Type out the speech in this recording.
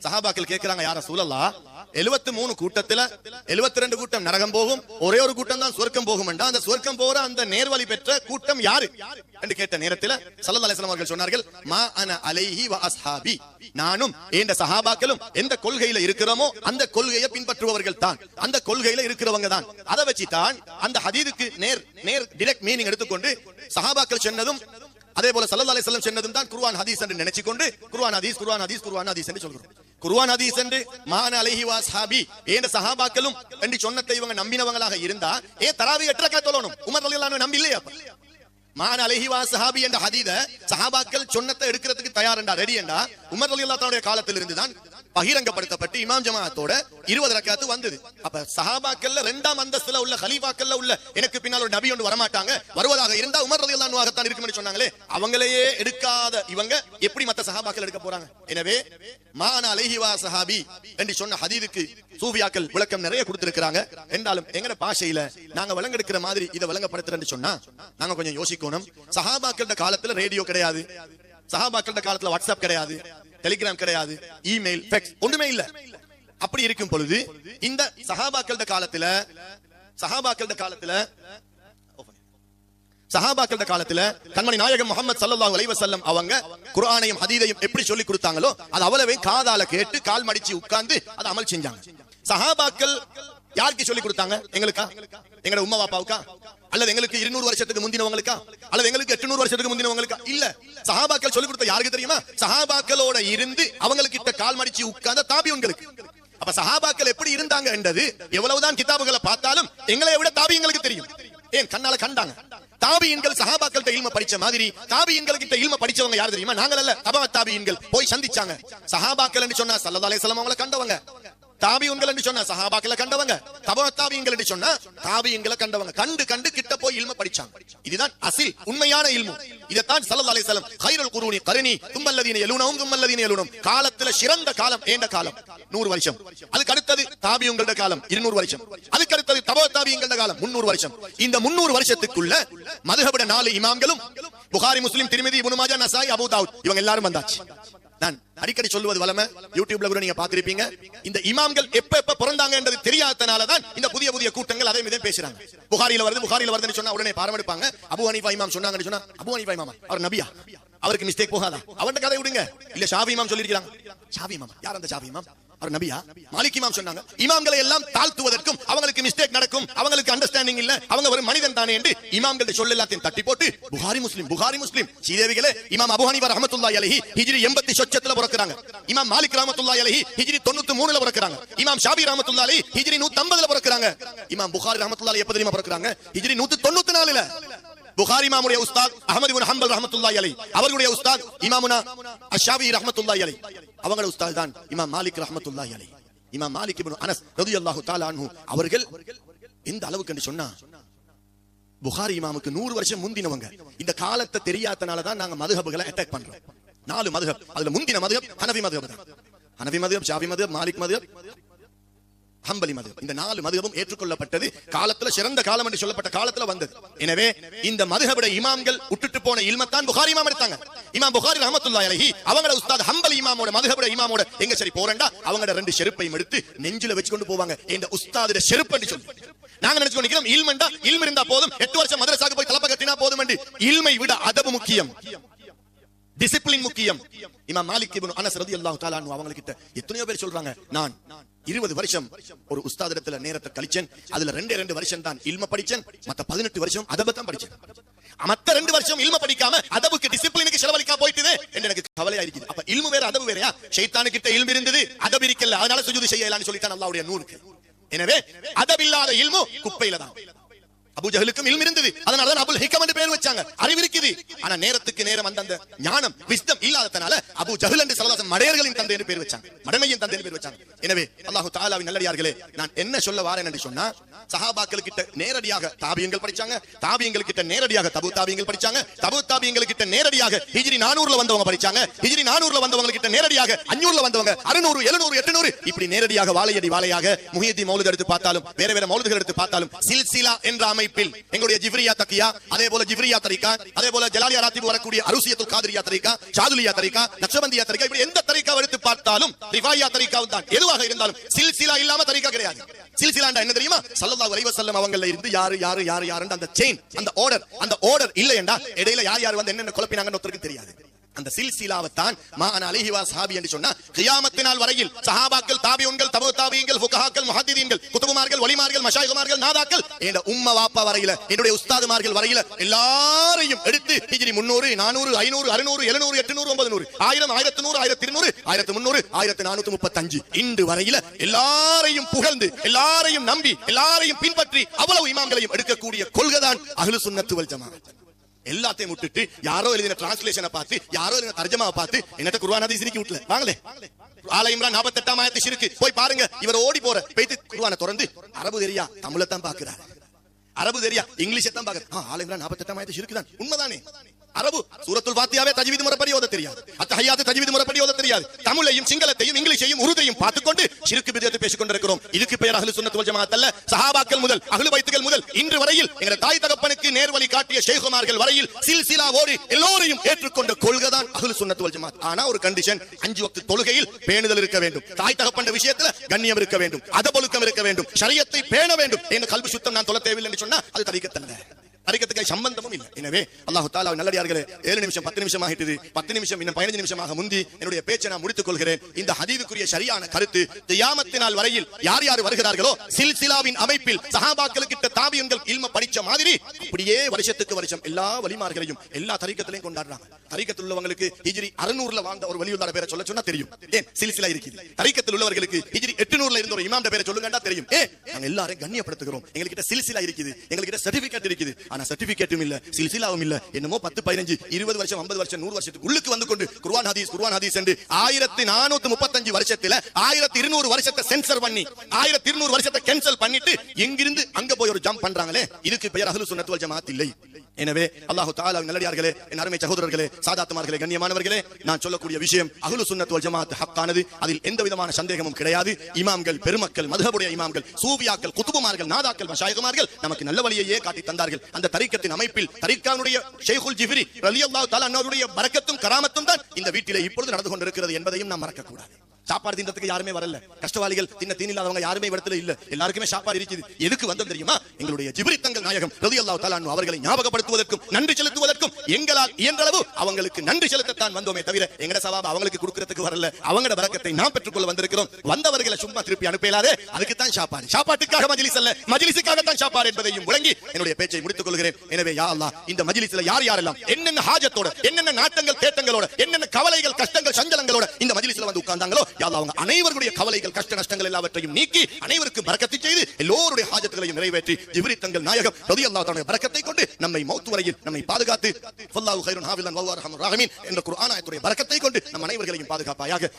சஹாபாக்கள் கேட்கிறாங்க யார சூழல்லா எழுபத்தி மூணு கூட்டத்துல எழுபத்தி ரெண்டு கூட்டம் நரகம் போகும் ஒரே ஒரு கூட்டம் தான் சொர்க்கம் போகும் அந்த சொர்க்கம் போற அந்த நேர்வழி பெற்ற கூட்டம் யாரு? என்று கேட்ட நேரத்தில் சல்லா அலிஸ்லாம் அவர்கள் சொன்னார்கள் மா அன அலைஹி வ அஸ்ஹாபி. நானும் என்ற சஹாபாக்களும் எந்த கொள்கையில இருக்கிறோமோ அந்த கொள்கையை பின்பற்றுபவர்கள் தான். அந்த கொள்கையில இருக்கிறவங்க தான். அதை வச்சு தான் அந்த ஹதீதுக்கு நேர் நேர் டிரெக்ட் மீனிங் எடுத்துக்கொண்டு சஹாபாக்கள் சொன்னதும் அதே போல சல்லா அலிஸ்லாம் சொன்னதும் தான் குர்ஆன் ஹதீஸ் என்று நினைச்சு கொண்டு குர்ஆன் ஹதீஸ் குர்ஆன் ஹதீஸ் குர்ஆன் ஹதீஸ் என்று சொல்கிறோம் குருவான் ஹதீஸ் என்று மான அலஹிவா சாபி ஏன் சஹாபாக்களும் என்று சொன்னத்தை இவங்க நம்பினவங்களாக இருந்தா ஏ தராவி எட்டு தொழணும் உமர் ரலியல்லாஹு நம்பி இல்லையா அப்ப? மான் சஹாபி என்ற ஹதீத சஹாபாக்கள் சொன்னத்தை எடுக்கிறதுக்கு தயார் என்றா ரெடி என்றா உமர் ரலியல்லாஹு தன்னுடைய காலத்தில் இருந்துதான் பகிரங்கப்படுத்தப்பட்டு இமாம் ஜமாத்தோட இருபது ரக்காத்து வந்தது. அப்ப சஹாபாக்கள்ல ரெண்டாம் அந்தஸ்துல உள்ள ஹலீஃபாக்கள்ல உள்ள எனக்கு பின்னால் ஒரு நபி ஒன்று வரமாட்டாங்க. வருவதாக இருந்தா உமர் ரலியல்லாஹு அன்ஹு தான் இருக்கும்னு சொன்னாங்களே அவங்களையே எடுக்காத இவங்க எப்படி மத்த சஹாபாக்கள் எடுக்க போறாங்க? எனவே மான அலைஹிவா சஹாபி என்று சொன்ன ஹதீதுக்கு சூஃபியாக்கள் விளக்கம் நிறைய கொடுத்திருக்கிறாங்க. என்றாலும் எங்கட பாஷையில நாங்க விளங்கெடுக்கிற மாதிரி இதை விளங்கப்படுத்துறேன்னு சொன்னா நாங்க கொஞ்சம் யோசிக்கணும். சஹாபாக்கள காலத்துல ரேடியோ கிடையாது. சஹாபாக்கள காலத்துல வாட்ஸ்அப் கிடையாது. டெலிகிராம் கிடையாது இமெயில் ஃபெக்ஸ் ஒண்ணுமே இல்ல. அப்படி இருக்கும் பொழுது இந்த சஹாபாக்கள காலத்துல சஹாபாக்கள காலத்துல சஹாபாக்கள காலத்துல கண்மணி நாயகம் முகமது சல்லாஹ் அலைவசல்லம் அவங்க குரானையும் ஹதீதையும் எப்படி சொல்லி கொடுத்தாங்களோ அது அவ்வளவே காதால கேட்டு கால் மடிச்சு உட்கார்ந்து அதை அமல் செஞ்சாங்க. சஹாபாக்கள் யாருக்கு சொல்லி கொடுத்தாங்க? எங்களுக்கா? எங்களோட உமா பாப்பாவுக்கா? அல்லது எங்களுக்கு இருநூறு வருஷத்துக்கு முந்தினவங்களுக்கா? அல்லது எங்களுக்கு எட்டுநூறு வருஷத்துக்கு முந்தினவங்களுக்கா? இல்ல. சஹாபாக்கள் சொல்லி கொடுத்த யாருக்கு தெரியுமா? சஹாபாக்களோட இருந்து அவங்களுக்கு கால் மடிச்சு உட்கார்ந்த தாபியங்களுக்கு அப்ப சஹாபாக்கள் எப்படி இருந்தாங்க என்றது எவ்வளவுதான் கிதாபுகளை பார்த்தாலும் எங்களை விட தாபியங்களுக்கு தெரியும். ஏன்? கண்ணால கண்டாங்க. தாபியன்கள் சகாபாக்கள் இல்ம படிச்ச மாதிரி தாபியன்கள் கிட்ட இல்ம படிச்சவங்க யார் தெரியுமா? நாங்கள் அல்ல. தபா தாபியன்கள் போய் சந்திச்சாங்க. சஹாபாக்கள் சொன்னா சல்லதாலே அலைஹி அவங்களை கண்டவங்க. தாபியுன்கள் என்று சொன்னா சஹாபாக்களை கண்டவங்க. தபா தாபியங்கள் என்று சொன்னா தாபியங்களை கண்டவங்க. கண்டு கண்டு கிட்ட போய் இல்ம படிச்சாங்க. இதுதான் அசில் உண்மையான இல்மு. இதைத்தான் சல்லல்லாஹு அலைஹி வஸல்லம் கைரல் குரூனி கருணி தும்மல்லதீன யலுனஹும் தும்மல்லதீன யலுனஹும் காலத்துல சிறந்த காலம் ஏண்ட காலம் நூறு வருஷம். அதுக்கு அடுத்தது தாபியுங்களோட காலம் இருநூறு வருஷம். அதுக்கு அடுத்தது தபா தாபியங்களோட காலம் முன்னூறு வருஷம். இந்த முன்னூறு வருஷத்துக்குள்ள மதுஹபட நாலு இமாம்களும் Bukhari Muslim Tirmidhi Ibn Majah Nasai Abu Dawud இவங்க எல்லாரும் வந்தாச்சு. நான் அடிக்கடி சொல்லுவது வளமை. யூடியூப்ல கூட நீங்க பாத்திருப்பீங்க இந்த இமாம்கள் எப்ப எப்ப பிறந்தாங்கன்றது தெரியாதனால தான் இந்த புதிய புதிய கூட்டங்கள் அதே மீதே பேசுறாங்க. புகாரில வருது புகாரில வருதுன்னு சொன்னா உடனே பாரமெடுப்பாங்க அபு ஹனீஃபா இமாம் சொன்னாங்கன்னு சொன்னா அபு ஹனீஃபா இமாமா அவர் நபியா? அவருக்கு மிஸ்டேக் போகாதா? அவன் கதை விடுங்க. இல்ல ஷாஃபி இமாம் சொல்லிருக்காங்க ஷாஃபி இமாம்? யார் அந்த ஷாஃபி இமாம்? அவர் நபியா? மாலிக் இமாம் சொன்னாங்க. இமாம்களை எல்லாம் தாழ்த்துவதற்கும் அவங்களுக்கு மிஸ்டேக் நடக்கும். அவங்களுக்கு அண்டர்ஸ்டாண்டிங் இல்ல அவங்க ஒரு மனிதன் தானே என்று இமாம்கள் சொல்ல எல்லாத்தையும் தட்டி போட்டு புகாரி முஸ்லிம் புகாரி முஸ்லிம். ஸ்ரீதேவிகளே இமாம் அபு ஹனீஃபா ரஹ்மத்துல்லாஹி அலைஹி ஹிஜ்ரி 80 சொச்சத்துல பிறக்கறாங்க. இமாம் மாலிக் ரஹ்மத்துல்லாஹி அலைஹி ஹிஜ்ரி 93 ல பிறக்கறாங்க. இமாம் ஷாபி ரஹ்மத்துல்லாஹி அலைஹி ஹிஜ்ரி 150 ல பிறக்கறாங்க. இமாம் புகாரி ரஹ்மத்துல்லாஹி எப்ப தெரியுமா பிறக்கறாங்க? ஹிஜ்ரி 194 ல புகாரி இமாமுடைய உஸ்தாத் அஹமது இப்னு ஹம்பல் ரஹ்மத்துல்லாஹி அலைஹி அவர்களுடைய உஸ்தாத் இமாமுனா அஷ்ஷாபி ரஹ்மத்துல்லாஹி அலைஹி. அவங்களுடைய உஸ்தாத் தான் இமாம் மாலிக் ரஹ்மத்துல்லாஹி அலைஹி. இமாம் மாலிக் இப்னு அனஸ் ரலியல்லாஹு தஆலா அன்ஹு அவர்கள் இந்த அளவுக்கு சொன்னா புகாரி இமாமுக்கு நூறு வருஷம் முந்தினவங்க. இந்த காலத்தை தெரியாதனாலதான் நாங்க மதுகபுகளை அட்டாக் பண்றோம். நாலு மதுகப் அதுல முந்தின மதுகப் ஹனஃபி மதுகப் தான். ஹனஃபி மதுகப் ஷாபி மதுகப் மாலிக் மதுகப் ஹம்பலி மதுகப். இந்த நாலு மதுகபும் ஏற்றுக்கொள்ளப்பட்டது காலத்துல சிறந்த காலம் என்று சொல்லப்பட்ட காலத்துல வந்தது. எனவே இந்த மதுகபுடைய இமாம்கள் விட்டுட்டு போன இல்மத்தான் புகாரி இமாம் எடுத்தாங்க. இமாம் புகாரி ரஹமத்துல்லா அலஹி அவங்கள உஸ்தாத் ஹம்பலி இமாமோட மதுகபுடைய இமாமோட எங்க சரி போறேன்டா? அவங்களோட ரெண்டு செருப்பையும் எடுத்து நெஞ்சில வச்சு கொண்டு போவாங்க. இந்த உஸ்தாதுடைய செருப்பு சொல்லி. நாங்க நினைச்சு கொண்டிருக்கிறோம் இல்மண்டா இல்ம இருந்தா போதும். எட்டு வருஷம் மதரசாக்கு போய் தலப்ப கட்டினா போதும் என்று இல்மை விட அதபு முக்கியம். டிசிப்ளின் முக்கியம். இமாம் மாலிக் இப்னு அனஸ் ரலியல்லாஹு தஆலா அன்ஹு கிட்ட எத்தனையோ பேர் சொல்றாங்க நான் இருபது வருஷம் ஒரு உஸ்தாதிடத்துல நேரத்தை கழிச்சேன். அதுல ரெண்டே ரெண்டு வருஷம் தான் இல்ம படிச்சேன். மத்த பதினெட்டு வருஷம் அதப தான் படிச்சேன். மத்த ரெண்டு வருஷம் இல்ம படிக்காம அதபுக்கு டிசிப்ளினுக்கு செலவழிக்கா போயிட்டுது என்று எனக்கு கவலையா இருக்குது. அப்ப இல்மு வேற அதபு வேறயா? ஷைத்தானு கிட்ட இல்மு இருந்தது அதபு இருக்கல அதனால சுஜூது செய்யலாம்னு சொல்லித்தான் அல்லாஹ்வுடைய நூலுக்கு எனவே அதவில்லாத இல்மு குப்பையில தான் அபு ஜஹலுக்கும் இல்மு இருந்தது. அதனால தான் அபுல் ஹிக்கம் என்று பெயர் வச்சாங்க. அறிவு இருக்குது. ஆனா நேரத்துக்கு நேரம் அந்த அந்த ஞானம் விஸ்டம் இல்லாததனால அபு ஜஹல் என்று சலவாசம் மடையர்களின் தந்தை என்று பெயர் வச்சாங்க. மடமையின் தந்தை என்று பேர் வச்சாங்க. எனவே அல்லாஹு தாலாவின் நல்லடியார்களே நான் என்ன சொல்ல வாரேன் என்று சொன்னா சஹாபாக்கள் கிட்ட நேரடியாக தாபியங்கள் படிச்சாங்க. தாபியங்கள் கிட்ட நேரடியாக தபு தாபியங்கள் படிச்சாங்க. தபு தாபியங்கள் கிட்ட நேரடியாக ஹிஜ்ரி நானூறுல வந்தவங்க படிச்சாங்க. ஹிஜ்ரி நானூறுல வந்தவங்க கிட்ட நேரடியாக அஞ்சூர்ல வந்தவங்க அறுநூறு எழுநூறு எட்டுநூறு இப்படி நேரடியாக வாழையடி வாழையாக முஹியத்தி மௌலுது எடுத்து பார்த்தாலும் வேற வேற மௌலுதுகள் எடுத்து பார்த்தாலும் சில்சிலா என்ற அமை அமைப்பில் எங்களுடைய ஜிப்ரியா தக்கியா அதே போல ஜிப்ரியா தரிகா அதே போல ஜலாலியா ராத்திபு வரக்கூடிய அருசியத்து காதிரியா தரிகா ஷாதுலியா தரிகா நக்ஷபந்தியா தரிகா இப்படி எந்த தரிகா எடுத்து பார்த்தாலும் ரிவாயா தரிகாவும் தான். எதுவாக இருந்தாலும் சில்சிலா இல்லாம தரிகா கிடையாது. சில்சிலாண்டா என்ன தெரியுமா? சல்லல்லாஹு அலைஹி வஸல்லம் அவங்கள இருந்து யாரு யாரு யாரு யாருன்னு அந்த செயின் அந்த ஆர்டர் அந்த ஆர்டர் இல்லையண்டா இடையில யார் யார் வந்து என்னென்ன குழப்பினாங்கன்னு ஒருத்தருக்கு தெரியாது. அந்த சில்சிலாவை தான் மான் சஹாபி என்று சொன்னா கியாமத்தினால் வரையில் சஹாபாக்கள் தாபியுன்கள் தபு தாபியங்கள் ஃபுகஹாக்கள் முஹத்திதீன்கள் குத்துபுமார்கள் வலிமார்கள் மஷாயிகுமார்கள் நாதாக்கள் என்ற உம்ம வாப்பா வரையில என்னுடைய உஸ்தாதுமார்கள் வரையில எல்லாரையும் எடுத்து ஹிஜ்ரி முன்னூறு நானூறு ஐநூறு அறுநூறு எழுநூறு எட்டுநூறு ஒன்பது நூறு ஆயிரம் ஆயிரத்தி நூறு ஆயிரத்தி இருநூறு ஆயிரத்தி முன்னூறு ஆயிரத்தி நானூத்தி முப்பத்தஞ்சு. இன்று வரையில எல்லாரையும் புகழ்ந்து எல்லாரையும் நம்பி எல்லாரையும் பின்பற்றி அவ்வளவு இமாம்களையும் எடுக்கக்கூடிய கொள்கைதான் அகலு சுண்ணத்துவல் ஜமாத் எல்லாத்தையும் விட்டுட்டு யாரோ எழுதின டிரான்ஸ்லேஷனை பார்த்து யாரோ எழுதின தர்ஜமாவை பார்த்து என்னட்ட குருவான ஹதீஸ் இருக்கு விட்டல? வாங்களே. ஆல இம்ரான் 48 ஆயத்து போய் பாருங்க. இவர் ஓடி போற போயிட்டு குருவானை திறந்து அரபு தெரியா தமிழத்தான் பாக்குறாரு அரபு தெரியா இங்கிலீஷை தான் பாக்குறாரு ஆ ஆல இம்ரான் 48 ஆயத்து தான். உண்மைதானே? அரபு சூரத்துல் ஃபாத்தியாவே தஜ்வீத் முறைப்படி ஓத தெரியாது. அத்தஹியாத்து தஜ்வீத் முறைப்படி ஓத தெரியாது. தமிழையும் சிங்களத்தையும் இங்கிலீஷையும் உருதையும் பார்த்துக்கொண்டு ஷிருக்கு பிதத்தை பேசிக் கொண்டிருக்கிறோம் இதுக்கு பெயர் அஹ்லு சுன்னத் வல் ஜமாஅத் அல்ல. சஹாபாக்கள் முதல் அஹ்லு பைத்துகள் முதல் இன்று வரையில் எங்கள் தாய் தகப்பனுக்கு நேர்வழி காட்டிய ஷேகுமார்கள் வரையில் சில்சிலா ஓடி எல்லோரையும் ஏற்றுக்கொண்ட கொள்கை தான் அஹ்லு சுன்னத் வல் ஜமாஅத். ஆனா ஒரு கண்டிஷன் அஞ்சு வக்து தொழுகையில் பேணுதல் இருக்க வேண்டும். தாய் தகப்பன் விஷயத்துல கண்ணியம் இருக்க வேண்டும். அதபொழுக்கம் இருக்க வேண்டும். ஷரியத்தை பேண வேண்டும். என் கல்வி சுத்தம் நான் தொலை தேவையில்லை சொன்னா அது தரிக்கத்தல்ல தரிக்கத்துக்கு சம்பந்தமும் இல்லை. எனவே அல்லாஹு தாலா நல்லடியார்களே ஏழு நிமிஷம் பத்து நிமிஷம் ஆகிட்டது. பத்து நிமிஷம் இன்னும் பதினஞ்சு நிமிஷமாக முந்தி என்னுடைய பேச்சை நான் முடித்துக் கொள்கிறேன். இந்த ஹதீதுக்குரிய சரியான கருத்து தியாமத்தினால் வரையில் யார் யார் வருகிறார்களோ சில்சிலாவின் அமைப்பில் சஹாபாக்களுக்கிட்ட தாபியங்கள் இல்ம படிச்ச மாதிரி அப்படியே வருஷத்துக்கு வருஷம் எல்லா வழிமார்களையும் எல்லா தரிக்கத்திலையும் கொண்டாடுறாங்க. தரிக்கத்தில் உள்ளவங்களுக்கு ஹிஜ்ரி அறுநூறுல வாழ்ந்த ஒரு வலியுள்ளார பேரை சொல்ல சொன்னா தெரியும். ஏன்? சில்சிலா இருக்குது. தரிக்கத்தில் உள்ளவர்களுக்கு ஹிஜ்ரி எட்டுநூறுல இருந்த ஒரு இமாம் பேரை சொல்லுங்கண்டா தெரியும். ஏ நாங்க எல்லாரையும் கண்ணியப்படுத்துகிறோம். எங்ககிட்ட சில்சிலா இருக்குது. எங்ககிட்ட சர்டிபிகேட் இருக்குது. ஆனா சர்டிபிகேட்டும் இல்ல சில்சிலாவும் இல்ல. என்னமோ பத்து பதினஞ்சு இருபது வருஷம் ஐம்பது வருஷம் நூறு வருஷத்துக்கு உள்ளுக்கு வந்து கொண்டு குர்ஆன் ஹதீஸ் குர்ஆன் ஹதீஸ் என்று ஆயிரத்தி நானூத்தி முப்பத்தஞ்சு வருஷத்துல ஆயிரத்தி இருநூறு வருஷத்தை சென்சர் பண்ணி ஆயிரத்தி இருநூறு வருஷத்தை கேன்சல் பண்ணிட்டு எங்கிருந்து அங்க போய் ஒரு ஜம்ப் பண்றாங்களே. இதுக்கு பெயர் அகலு சுனத்துவல் ஜமாத் இல்லை. எனவே அல்லாஹு தாலா நல்லடியார்களே என் அருமை சகோதரர்களே சாதாத்துமார்களே கண்ணியமானவர்களே நான் சொல்லக்கூடிய விஷயம் அஹ்லு சுன்னத் வல் ஜமாத் ஹக்கானது. அதில் எந்த விதமான சந்தேகமும் கிடையாது. இமாம்கள் பெருமக்கள் மதுகபுடைய இமாம்கள் சூபியாக்கள் குத்துபுமார்கள் நாதாக்கள் மஷாயிகுமார்கள் நமக்கு நல்ல வழியையே காட்டி தந்தார்கள். அந்த தரிக்கத்தின் அமைப்பில் தரிக்கானுடைய ஷேகுல் ஜிஃபிரி ரலி அல்லாஹு தாலா அன்னவருடைய பரக்கத்தும் கராமத்தும் தான் இந்த வீட்டிலே இப்பொழுது நடந்து கொண்டிருக்கிறது என்பதையும் நாம் மறக்கக்கூடாது சாப்பாடு தின்றதுக்கு யாருமே வரல. கஷ்டவாளிகள் தின்ன தீனில்லாதவங்க யாருமே இடத்துல இல்ல. எல்லாருக்குமே சாப்பாடு இருக்குது. எதுக்கு வந்தோம் தெரியுமா? எங்களுடைய ஜிபிரித்தங்கள் நாயகம் ரதி அல்லா தாலான் அவர்களை ஞாபகப்படுத்துவதற்கும் நன்றி செலுத்துவதற்கும் எங்களால் இயன்றளவு அவங்களுக்கு நன்றி செலுத்தத்தான் வந்தோமே தவிர எங்கட சவாப அவங்களுக்கு கொடுக்கறதுக்கு வரல. அவங்களோட வரக்கத்தை நாம் பெற்றுக்கொள்ள வந்திருக்கிறோம். வந்தவர்களை சும்மா திருப்பி அனுப்பலாதே. அதுக்கு தான் சாப்பாடு. சாப்பாட்டுக்காக மஜிலிஸ் அல்ல. மஜிலிசுக்காக தான் சாப்பாடு என்பதையும் முழங்கி என்னுடைய பேச்சை முடித்துக் கொள்கிறேன். எனவே யா அல்லா இந்த மஜ்லிஸ்ல யார் யாரெல்லாம் என்னென்ன ஹாஜத்தோட என்னென்ன நாட்டங்கள் தேட்டங்களோட என்னென்ன கவலைகள் கஷ்டங்கள் சஞ்சலங்களோட இந்த மஜ்லிஸ்ல வந்து உட்கார்ந்தாங்களோ அவங்க அனைவருடைய கவலைகள் கஷ்ட நஷ்டங்கள் எல்லாவற்றையும் நீக்கி அனைவருக்கும் பரக்கத்தை செய்து எல்லோருடைய ஹாஜத்துகளையும் நிறைவேற்றி ஜிப்ரி தங்கள் நாயகம் ரதி அல்லாஹ் தன்னுடைய கொண்டு நம்மை மௌத்து வரையில் நம்மை பாதுகாத்து ஃபல்லாஹு கைருன் ஹாஃபிலன் வல்லாஹு என்ற குர்ஆன் ஆயத்துடைய பறக்கத்தை கொண்டு நம் அனைவர்களையும் பாதுகாப்பாயாக